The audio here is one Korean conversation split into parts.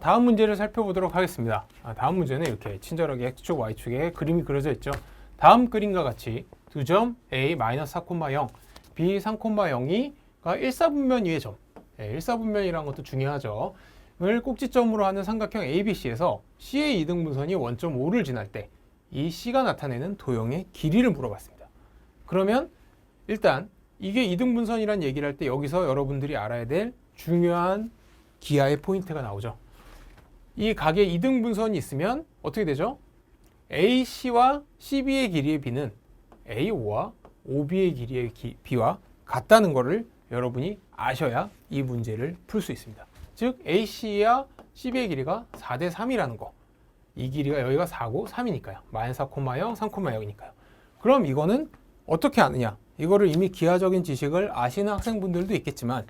다음 문제를 살펴보도록 하겠습니다. 아, 다음 문제는 이렇게 친절하게 x축, y축에 그림이 그려져 있죠. 다음 그림과 같이 두 점 a 4,0, b 3,0이가 1사분면 위의 점, 예, 1사분면이라는 것도 중요하죠. 을 꼭지점으로 하는 삼각형 ABC에서 C의 이등분선이 원점 5를 지날 때 이 C가 나타내는 도형의 길이를 물어봤습니다. 그러면 일단 이게 이등분선이란 얘기를 할 때 여기서 여러분들이 알아야 될 중요한 기하의 포인트가 나오죠. 이 각의 이등 분선이 있으면 어떻게 되죠? AC와 CB의 길이의 비는 A5와 OB의 길이의 기- 비와 같다는 것을 여러분이 아셔야 이 문제를 풀 수 있습니다. 즉 AC와 CB의 길이가 4대 3이라는 거. 이 길이가 여기가 4고 3이니까요. 마이너스 4,0, 3,0이니까요. 그럼 이거는 어떻게 아느냐? 이거를 이미 기하적인 지식을 아시는 학생분들도 있겠지만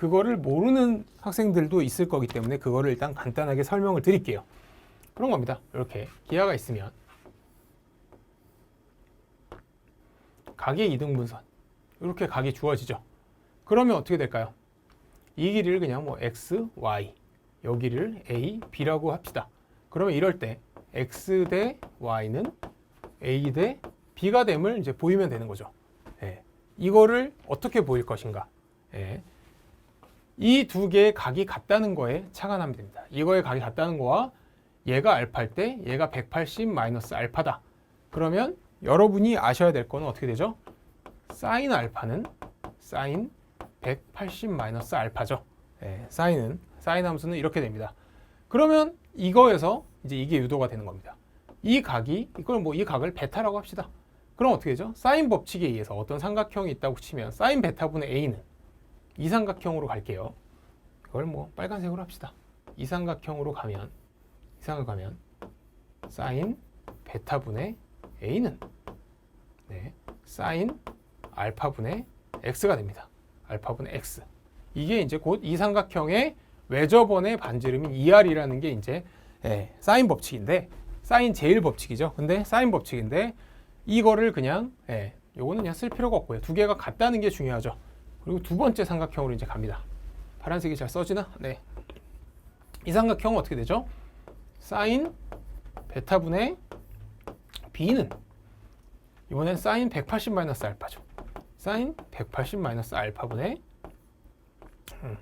그거를 모르는 학생들도 있을 거기 때문에 그거를 일단 간단하게 설명을 드릴게요. 그런 겁니다. 이렇게 기하가 있으면 각의 이등분선 이렇게 각이 주어지죠. 그러면 어떻게 될까요? 이 길이를 그냥 뭐 x, y 여기를 a, b라고 합시다. 그러면 이럴 때 x 대 y는 a 대 b가 됨을 이제 보이면 되는 거죠. 예. 이거를 어떻게 보일 것인가? 예. 이 두 개의 각이 같다는 거에 착안하면 됩니다. 이거의 각이 같다는 거와 얘가 알파일 때 얘가 180 마이너스 알파다. 그러면 여러분이 아셔야 될 거는 어떻게 되죠? 사인 알파는 사인 180 마이너스 알파죠. 예, 사인은 사인 함수는 이렇게 됩니다. 그러면 이거에서 이제 이게 유도가 되는 겁니다. 이 각이 이걸 뭐 이 각을 베타라고 합시다. 그럼 어떻게 되죠? 사인 법칙에 의해서 어떤 삼각형이 있다고 치면 사인 베타분의 a는 이 삼각형으로 갈게요. 이걸 뭐 빨간색으로 합시다. 이 삼각형으로 가면 이 삼각 가면 사인 베타분의 a는 네, 사인 알파분의 x가 됩니다. 알파분의 x. 이게 이제 곧 이 삼각형의 외접원의 반지름인 2r이라는 게 이제 예, 사인 법칙인데 사인 제일 법칙이죠. 근데 사인 법칙인데 이거를 그냥 예, 요거는 그냥 쓸 필요가 없고요. 두 개가 같다는 게 중요하죠. 그리고 두 번째 삼각형으로 이제 갑니다. 파란색이 잘 써지나? 네. 이 삼각형은 어떻게 되죠? 사인 베타분의 b는 이번엔 사인 180 마이너스 알파죠. 사인 180 마이너스 알파분의 음,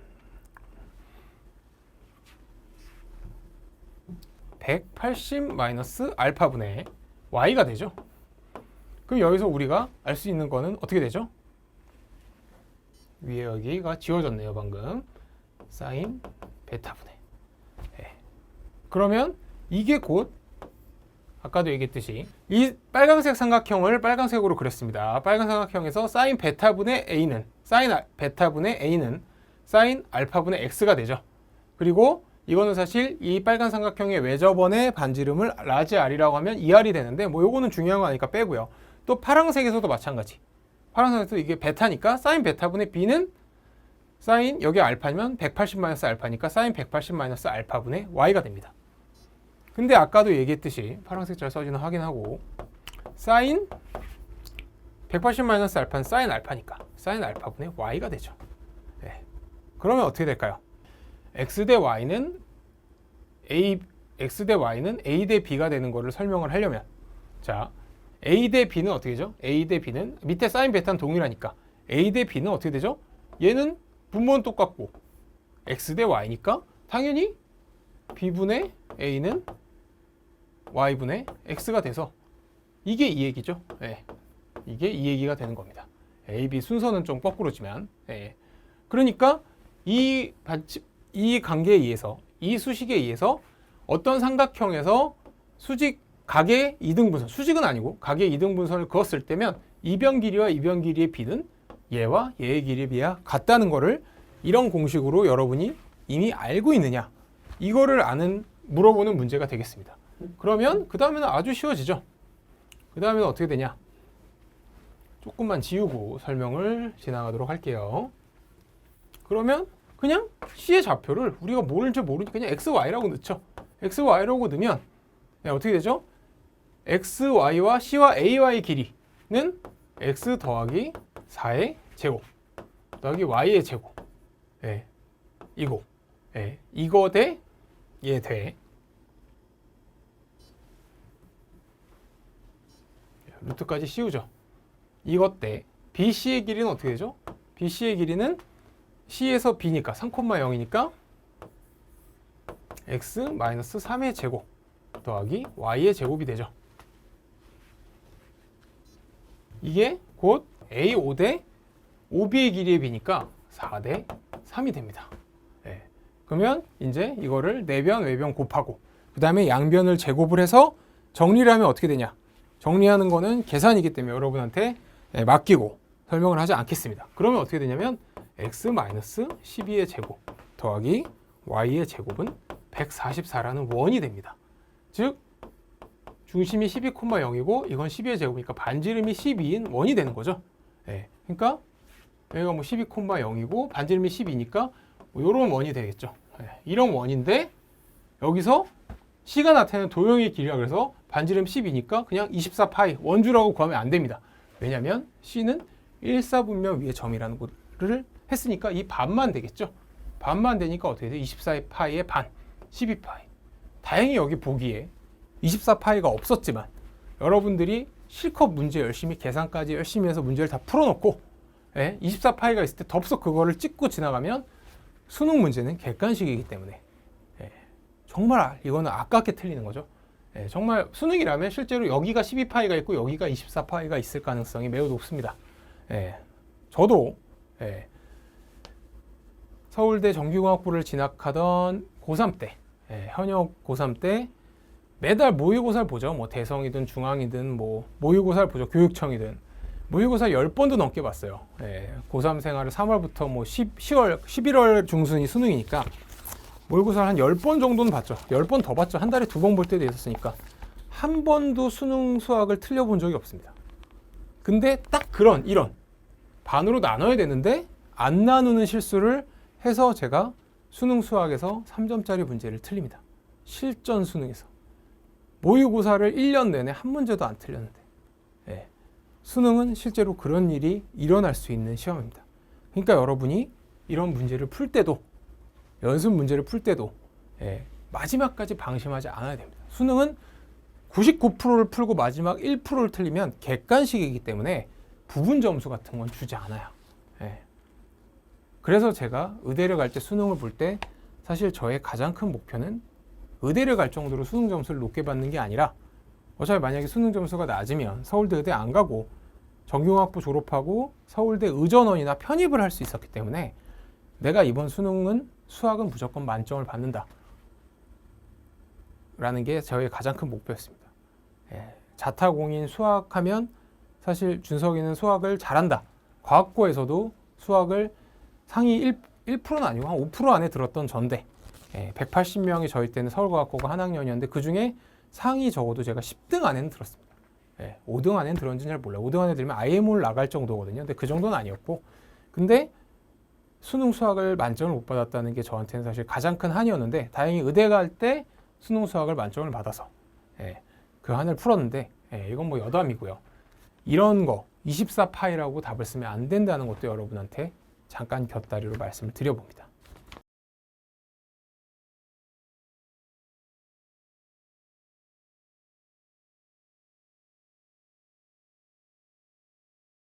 180 마이너스 알파분의 y가 되죠. 그럼 여기서 우리가 알 수 있는 거는 어떻게 되죠? 위에 여기가 지워졌네요, 방금. 사인 베타분의. 네. 그러면 이게 곧 아까도 얘기했듯이 이 빨간색 삼각형을 빨간색으로 그렸습니다. 빨간 삼각형에서 사인 베타분의 a는 사인 알- 베타분의 a는 사인 알파분의 x가 되죠. 그리고 이거는 사실 이 빨간 삼각형의 외접원의 반지름을 라지 r이라고 하면 2r이 되는데 뭐 요거는 중요한 거 아니까 빼고요. 또 파란색에서도 마찬가지. 파란색에서 이게 베타니까 사인 베타분의 b는 사인 여기 알파면 180 마이너스 알파니까 사인 180 마이너스 알파분의 y가 됩니다. 근데 아까도 얘기했듯이 파란색 잘 써지는 확인하고 사인 180 마이너스 알파는 사인 알파니까 사인 알파분의 y가 되죠. 네. 그러면 어떻게 될까요? x 대 y는 a x 대 y는 a 대 b가 되는 거를 설명을 하려면 자 a 대 b는 어떻게 되죠? a 대 b는 밑에 사인 베타는 동일하니까 a 대 b는 어떻게 되죠? 얘는 분모는 똑같고 x 대 y니까 당연히 b분의 a는 y분의 x가 돼서 이게 이 얘기죠. 예. 이게 이 얘기가 되는 겁니다. a, b 순서는 좀 거꾸로지만 예. 그러니까 이 반지, 이 관계에 의해서 이 수식에 의해서 어떤 삼각형에서 수직 각의 이등분선 수직은 아니고 각의 이등분선을 그었을 때면 이변 길이와 이변 길이의 비는 얘와 얘의 길이에 비해 같다는 거를 이런 공식으로 여러분이 이미 알고 있느냐 이거를 아는 물어보는 문제가 되겠습니다. 그러면 그 다음에는 아주 쉬워지죠. 그 다음에는 어떻게 되냐? 조금만 지우고 설명을 지나가도록 할게요. 그러면 그냥 C의 좌표를 우리가 모를지 모르니까 그냥 XY라고 넣죠. XY라고 넣으면 네, 어떻게 되죠? XY와 C와 AY 길이는 X 더하기 4의 제곱 더하기 Y의 제곱 예, 이거 예, 이거 대 이해돼? 루트까지 씌우죠. 이것 때 BC의 길이는 어떻게 되죠? BC의 길이는 C에서 B니까 3,0이니까 x 3의 제곱 더하기 y의 제곱이 되죠. 이게 곧 A5 대 OB의 길이의 B니까 4대 3이 됩니다. 예. 그러면 이제 이거를 내변 외변 곱하고 그 다음에 양변을 제곱을 해서 정리를 하면 어떻게 되냐? 정리하는 거는 계산이기 때문에 여러분한테 예, 맡기고 설명을 하지 않겠습니다. 그러면 어떻게 되냐면 x 12의 제곱 더하기 y의 제곱은 144라는 원이 됩니다. 즉 중심이 12,0이고 이건 12의 제곱이니까 반지름이 12인 원이 되는 거죠. 예. 그러니까 여기가 뭐 12,0이고 반지름이 12니까 뭐 이런 원이 되겠죠. 예. 이런 원인데 여기서 C가 나타내는 도형의 길이라 그래서 반지름 10이니까 그냥 24파이 원주라고 구하면 안 됩니다. 왜냐하면 C는 1사분면 위의 점이라는 것을 했으니까 이 반만 되겠죠. 반만 되니까 어떻게 돼? 24의 파이의 반, 12파이. 다행히 여기 보기에 24파이가 없었지만 여러분들이 실컷 문제 열심히 계산까지 열심히 해서 문제를 다 풀어놓고 예, 24파이가 있을 때 덥석 그거를 찍고 지나가면 수능 문제는 객관식이기 때문에 예, 정말 이거는 아깝게 틀리는 거죠. 예, 정말 수능이라면 실제로 여기가 12파이가 있고 여기가 24파이가 있을 가능성이 매우 높습니다. 예, 저도 예, 서울대 정규공학부를 진학하던 고3 때, 예, 현역 고3 때 매달 모의고사를 보죠. 뭐 대성이든 중앙이든 뭐 모의고사를 보죠. 교육청이든 모의고사 10번도 넘게 봤어요. 예, 고3 생활을 3월부터 뭐 10, 10월, 11월 중순이 수능이니까 모의고사를 한 10번 정도는 봤죠. 10번 더 봤죠. 한 달에 두 번 볼 때도 있었으니까 한 번도 수능 수학을 틀려본 적이 없습니다. 근데 딱 그런 이런 반으로 나눠야 되는데 안 나누는 실수를 해서 제가 수능 수학에서 3점짜리 문제를 틀립니다. 실전 수능에서. 모의고사를 1년 내내 한 문제도 안 틀렸는데. 예. 수능은 실제로 그런 일이 일어날 수 있는 시험입니다. 그러니까 여러분이 이런 문제를 풀 때도 연습 문제를 풀 때도 예, 마지막까지 방심하지 않아야 됩니다. 수능은 99%를 풀고 마지막 1%를 틀리면 객관식이기 때문에 부분 점수 같은 건 주지 않아요. 예. 그래서 제가 의대를 갈 때 수능을 볼 때 사실 저의 가장 큰 목표는 의대를 갈 정도로 수능 점수를 높게 받는 게 아니라 어차피 만약에 수능 점수가 낮으면 서울대 의대 안 가고 정경학부 졸업하고 서울대 의전원이나 편입을 할 수 있었기 때문에 내가 이번 수능은 수학은 무조건 만점을 받는다. 라는 게 저의 가장 큰 목표였습니다. 예, 자타공인 수학하면 사실 준석이는 수학을 잘한다. 과학고에서도 수학을 상위 1, 1%는 아니고 한 5% 안에 들었던 전대. 예, 180명이 저희 때는 서울과학고가 한 학년이었는데 그 중에 상위 적어도 제가 10등 안에는 들었습니다. 예, 5등 안에는 들었는지 잘 몰라요. 5등 안에 들면 IMO를 나갈 정도거든요. 근데 그 정도는 아니었고. 근데 수능 수학을 만점을 못 받았다는 게 저한테는 사실 가장 큰 한이었는데 다행히 의대 갈 때 수능 수학을 만점을 받아서 예, 그 한을 풀었는데 예, 이건 뭐 여담이고요. 이런 거 24파이라고 답을 쓰면 안 된다는 것도 여러분한테 잠깐 곁다리로 말씀을 드려봅니다.